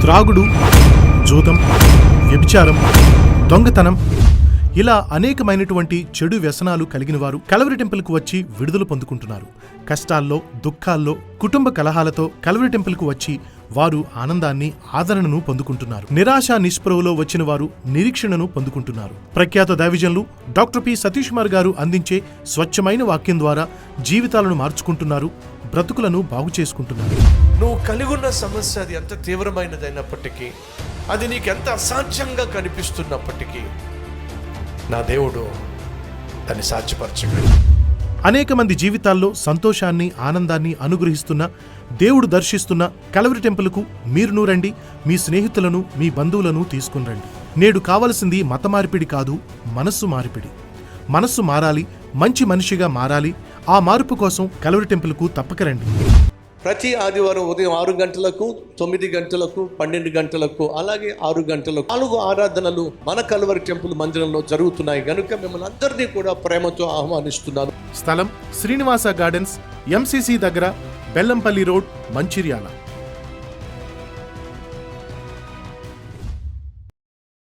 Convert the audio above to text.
త్రాగుడు జూదం వ్యభిచారం దొంగతనం ఇలా అనేకమైనటువంటి చెడు వ్యసనాలు కలిగిన వారు కలవరి టెంపుల్కు వచ్చి విడుదల పొందుకుంటున్నారు. కష్టాల్లో దుఃఖాల్లో కుటుంబ కలహాలతో కలవరి టెంపుల్కు వచ్చి వారు ఆనందాన్ని ఆదరణను పొందుకుంటున్నారు. నిరాశ నిస్పృహలో వచ్చిన వారు నిరీక్షణను పొందుకుంటున్నారు. ప్రఖ్యాత దైవజనులు డాక్టర్ పి. సతీష్ కుమార్ గారు అందించే స్వచ్ఛమైన వాక్యం ద్వారా జీవితాలను మార్చుకుంటున్నారు. బ్రతుకులను బాగు చేసుకుంటున్నారు నువ్వు కలిగి ఉన్న సమస్య అది ఎంత తీవ్రమైనదైనప్పటికీ అది నీకు ఎంత అసాధ్యంగా కనిపిస్తున్నప్పటికీ నా దేవుడు దాన్ని సాధ్యపరచగలడు. అనేక మంది జీవితాల్లో సంతోషాన్ని ఆనందాన్ని అనుగ్రహిస్తున్న దేవుడు దర్శిస్తున్న కలవరి టెంపుల్కు మీరును రండి మీ స్నేహితులను మీ బంధువులను తీసుకుని రండి నేడు కావలసింది మత మార్పిడి కాదు మనస్సు మార్పిడి. మనస్సు మారాలి మంచి మనిషిగా మారాలి ఆ మార్పు కోసం కలవరి టెంపుల్కు తప్పక రండి. ప్రతి ఆదివారం ఉదయం ఆరు గంటలకు తొమ్మిది గంటలకు పన్నెండు గంటలకు అలాగే ఆరు గంటలకు నాలుగు ఆరాధనలు మన కలువరి టెంపుల్ మందిరంలో జరుగుతున్నాయి. కనుక మిమ్మల్ని అందరినీ కూడా ప్రేమతో ఆహ్వానిస్తున్నాను. స్థలం శ్రీనివాస గార్డెన్స్ ఎంసీసీ దగ్గర బెల్లంపల్లి రోడ్ మంచిర్యాల.